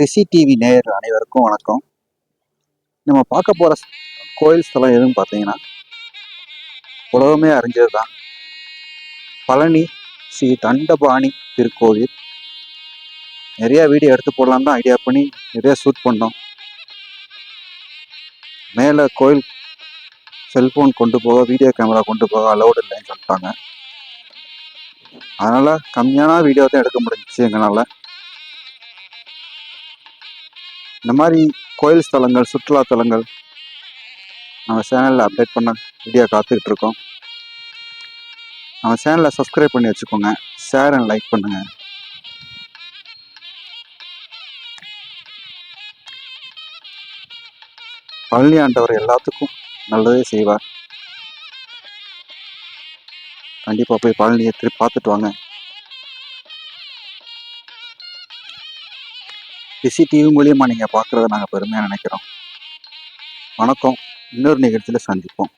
ரிஷி TV நேயர் அனைவருக்கும் வணக்கம். நம்ம பார்க்க போகிற கோயில் ஸ்தலம் எதுன்னு பார்த்தீங்கன்னா உலகமே அறிஞ்சது தான் பழனி ஸ்ரீ தண்டபாணி திருக்கோவில். நிறைய வீடியோ எடுத்து போடலாம் தான் ஐடியா பண்ணி நிறைய ஷூட் பண்ணோம். மேலே கோயில் செல்ஃபோன் கொண்டு போக வீடியோ கேமரா கொண்டு போக அலௌடு இல்லைன்னு சொல்லிட்டாங்க. அதனால் கம்மியான வீடியோ தான் எடுக்க முடிஞ்சிச்சு எங்களால். இந்த மாதிரி கோயில் ஸ்தலங்கள் சுற்றுலா தலங்கள் நம்ம சேனலில் அப்டேட் பண்ண வீடியோ காத்துக்கிட்டு இருக்கோம். நம்ம சேனலை சப்ஸ்கிரைப் பண்ணி வச்சுக்கோங்க. ஷேர் அண்ட் லைக் பண்ணுங்கள் பழனி ஆண்டவர் எல்லாத்துக்கும் நல்லதே செய்வார். கண்டிப்பாக போய் பழனியை திருப்பி பார்த்துட்டு வாங்க. டிசி டிவி மூலியமாக நீங்கள் பார்க்குறத நாங்கள் பெருமையாக நினைக்கிறோம். வணக்கம். இன்னொரு நிகழ்ச்சியில் சந்திப்போம்.